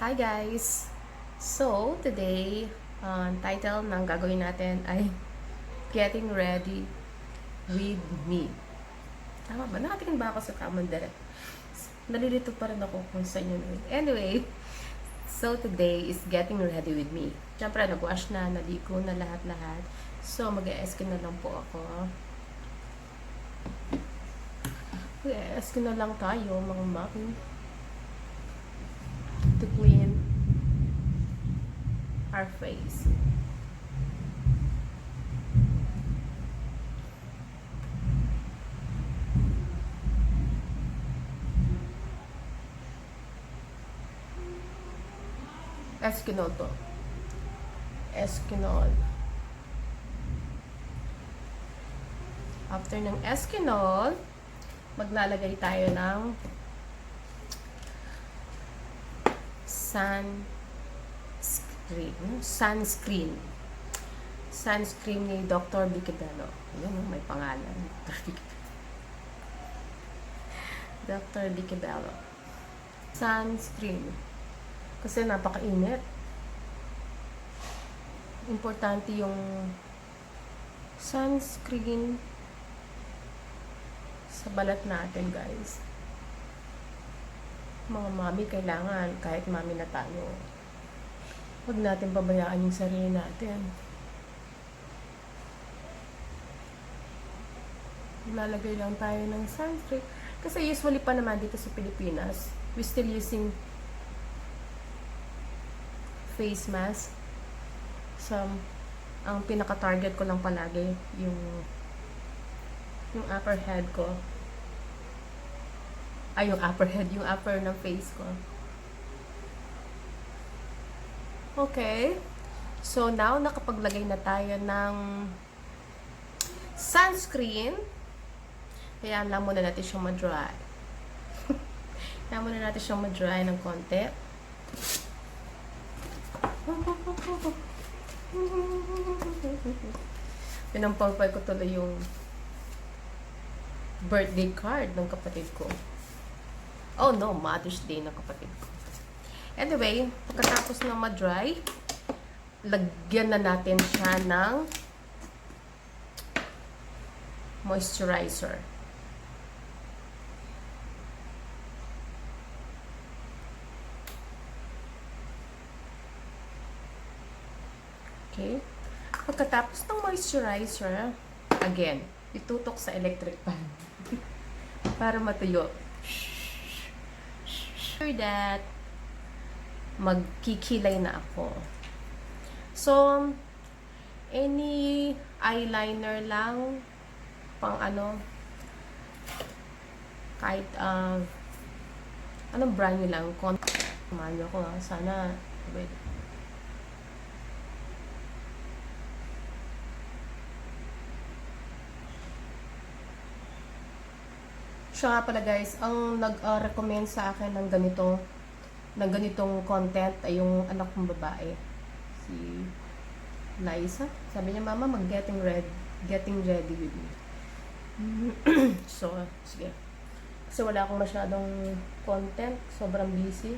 Hi guys! So, today, ang title ng gagawin natin ay Getting Ready with Me. Tama ba? Nakatingin ba ako sa tamang direct? Nalilito pa rin ako kung saan yun. Anyway, so today is Getting Ready with Me. Siyempre, nag-wash na, naligo na lahat-lahat. So, mag-e-eskin na lang po ako. Mag-e-eskin na lang tayo, mga maki to clean our face. Eskinol to. Eskinol. After ng Eskinol, maglalagay tayo ng sun screen sunscreen. Sunscreen ni Dr. Vicky Bello yun oh, may pangalan. Dr. Vicky Dr. Vicky Bello sunscreen. Kasi napakainit. Importante yung sunscreen sa balat natin guys. Mga mami, kailangan, kahit mami na tayo, huwag natin pabayaan yung sarili natin. Lalagay lang tayo ng sunscreen. Kasi usually pa naman dito sa Pilipinas, we still using face mask. So, ang pinaka-target ko lang palagi, yung yung upper head ko ay yung upper head, yung upper ng face ko. Okay. So now nakapaglagay na tayo ng sunscreen. Kaya lang muna natin siyang ma-dry. Kaya muna natin siyang ma-dry ng konti. Pinampalpal ko tuloy yung birthday card ng kapatid ko. Oh no, Mother's Day ng kapatid ko. Anyway, pagkatapos na ma-dry, lagyan na natin siya ng moisturizer. Okay. Pagkatapos ng moisturizer, again, itutok sa electric fan para matuyo sure that magkikilay na ako. So, any eyeliner lang, pang ano, kahit, uh, anong brand nyo lang, kon Kumahan nyo ako ha, sana, wait. Siya nga pala guys, ang nag-recommend sa akin ng ganito, ng ganitong content ay yung anak kong babae. Si Liza. Sabi niya, Mama, mag-getting ready, getting ready with me. so, sige. Kasi wala akong masyadong content. Sobrang busy.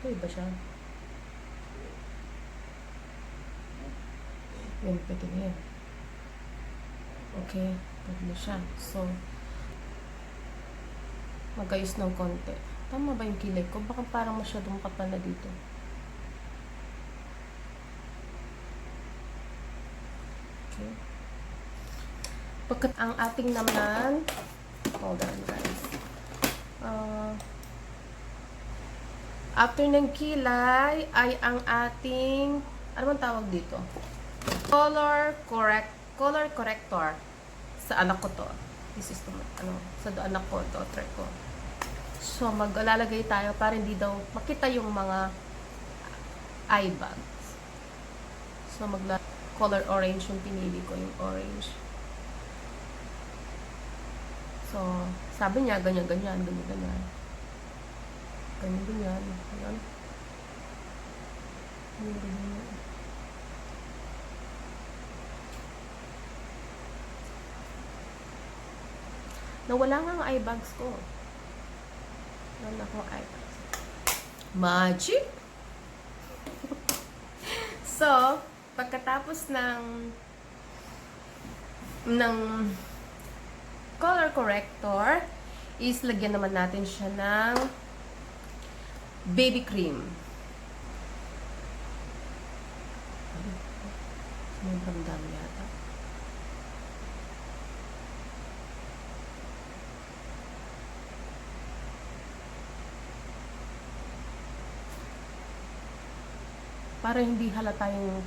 Ito, iba siya. Yan, pwede na. Okay, pwede na siya. So, magayos ng konti. Tama ba yung kilay ko? Baka parang masyadong kapal na dito. Okay. Pagkat ang ating naman, hold on guys. Uh, after ng kilay ay ang ating, ano bang tawag dito? Color correct, color corrector sa anak ko to. This is the, ano, sa anak ko, daughter ko. So, maglalagay tayo para hindi daw makita yung mga eye bags. So, magla color orange yung pinili ko, yung orange. So, sabi niya, ganyan, ganyan, ganyan, ganyan. Ganyan, ganyan. Ganyan. Ganyan, ganyan. Nawala nga ang eye bags ko. Wala akong eye bags. Magic! so, pagkatapos ng ng color corrector, is lagyan naman natin siya ng baby cream. Sobrang dami yata. Para hindi halata yung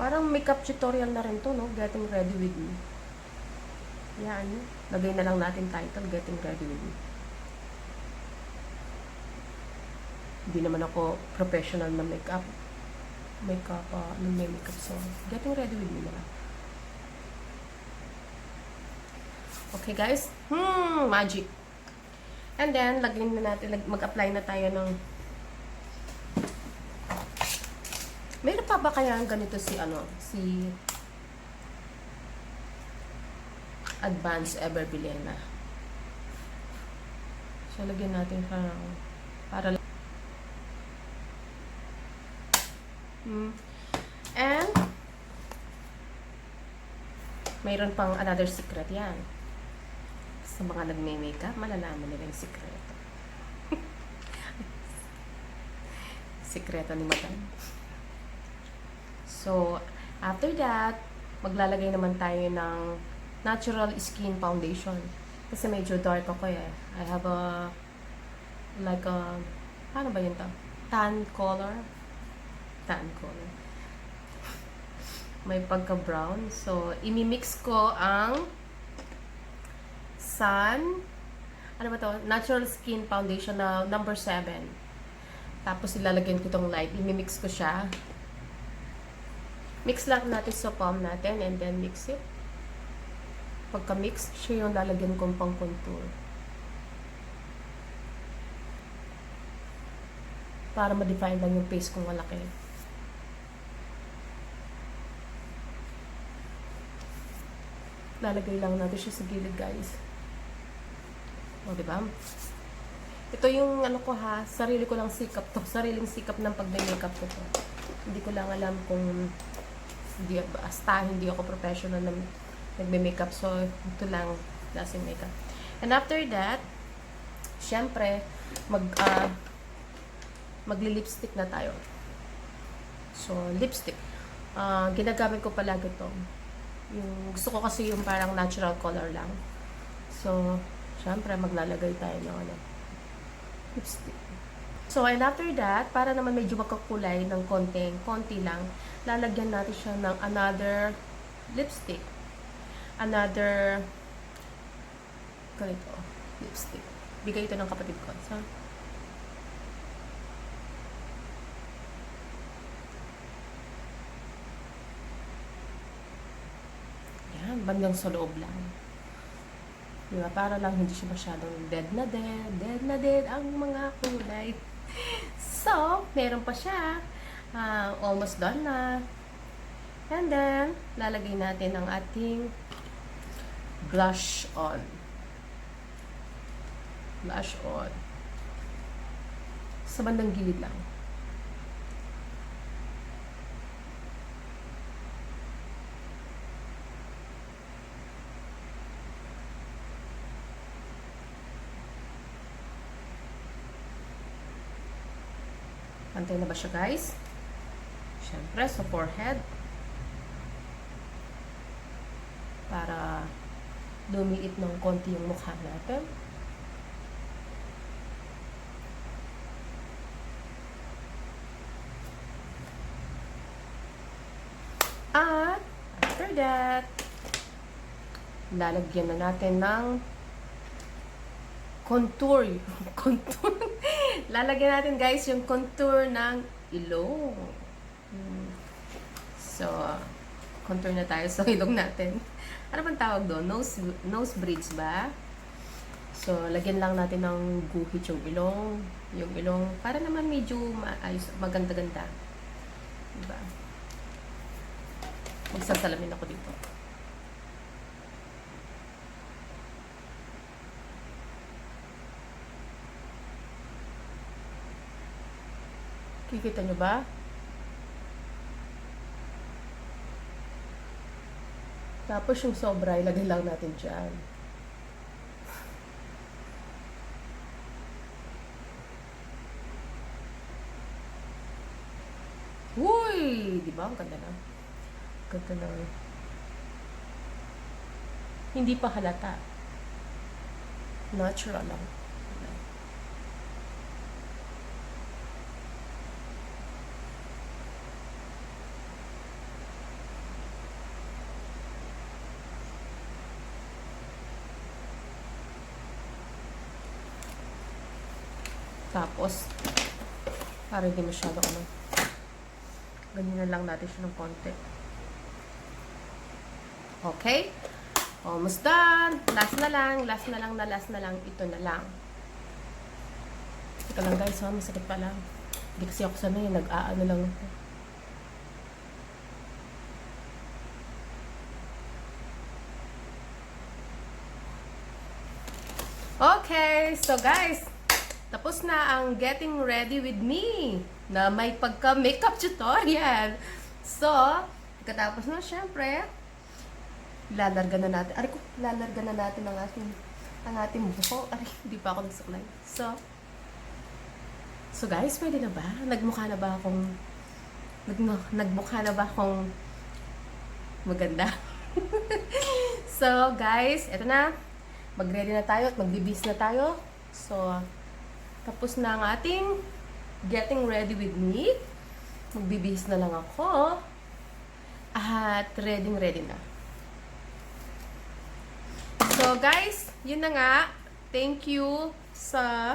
Parang makeup tutorial na rin to, no? Getting ready with me. Yan. Lagay na lang natin title, Getting ready with me. Hindi naman ako professional na makeup. Makeup, uh, ano may makeup. So, getting ready with me na lang. Okay, guys. Hmm, magic. And then, lagyan na natin, mag-apply na tayo ng Meron pa ba kaya ganito si ano, si Advance Ever Bilena? So, lagyan natin siya ng para Hmm. And mayroon pang another secret yan. Sa mga nagme-makeup, malalaman nila yung sikreto. sikreto ni Madam. So, after that, maglalagay naman tayo ng natural skin foundation. Kasi medyo dark ako eh. I have a, like a, paano ba yun to? Tan color. Tan color. May pagka-brown. So, imimix ko ang Sun, ano ba to? Natural Skin Foundation na number 7. Tapos ilalagyan ko itong light. Imimix ko siya. Mix lang natin sa palm natin and then mix it. Pagka-mix, siya yung lalagyan kong pang contour. Para ma-define lang yung face kong malaki. Lalagay lang natin siya sa gilid, guys. O, diba? Ito yung ano ko ha, sarili ko lang sikap to. Sariling sikap ng pag-makeup ko to. Hindi ko lang alam kung hindi basta hindi ako professional na nagme-makeup so ito lang klaseng makeup and after that syempre mag uh, magli-lipstick na tayo so lipstick uh, ginagamit ko palagi to yung gusto ko kasi yung parang natural color lang so syempre maglalagay tayo ng ano lipstick So, and after that, para naman medyo makakulay ng konting, konti lang, lalagyan natin siya ng another lipstick. Another, ganito, lipstick. Bigay ito ng kapatid ko. So, yan, bandang sa loob lang. Diba? Para lang hindi siya masyadong dead na dead, dead na dead ang mga kulay. So, meron pa siya. Uh, almost done na. And then, lalagay natin ang ating blush on. Blush on. Sa bandang gilid lang. Pantay na ba siya, guys? Siyempre, sa forehead. Para lumiit ng konti yung mukha natin. At, after that, lalagyan na natin ng contour. contour. Lalagyan natin guys yung contour ng ilong. Hmm. So, contour na tayo sa ilong natin. Ano bang tawag doon? Nose, nose bridge ba? So, lagyan lang natin ng guhit yung ilong. Yung ilong, para naman medyo maayos, maganda-ganda. Diba? Magsasalamin ako dito. Kikita nyo ba? Tapos yung sobra, ilagay lang natin dyan. Uy! Di ba? Ang ganda na. Ganda na. Hindi pa halata. Natural lang. Tapos, para hindi masyado ano. Ganyan na lang natin siya ng konti. Okay? Almost done. Last na lang, last na lang, na last na lang. Ito na lang. Ito lang guys, ha? masakit pa lang. Hindi kasi ako sanay, nag-aano lang ako. Okay, so guys, tapos na ang getting ready with me na may pagka-makeup tutorial. So, pagkatapos na, syempre, lalarga na natin. Aray ko, lalarga na natin ang ating ang ating buho. Aray, hindi pa ako nagsuklay. So, so guys, pwede na ba? Nagmukha na ba akong nag, nagmukha na ba akong maganda? so, guys, eto na. Mag-ready na tayo at magbibis na tayo. So, tapos na ang ating getting ready with me. Magbibihis na lang ako. At ready ready na. So guys, yun na nga. Thank you sa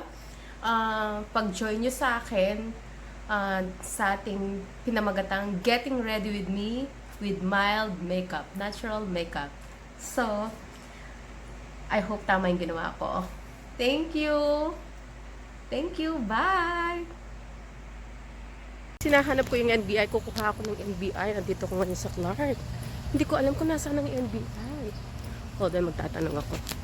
uh, pag-join nyo sa akin uh, sa ating pinamagatang Getting Ready With Me with mild makeup, natural makeup. So, I hope tama yung ginawa ko. Thank you! Thank you. Bye! Sinahanap ko yung NBI. Kukuha ako ng NBI. Nandito ko ngayon sa Clark. Hindi ko alam kung nasaan ang NBI. Hold on, magtatanong ako.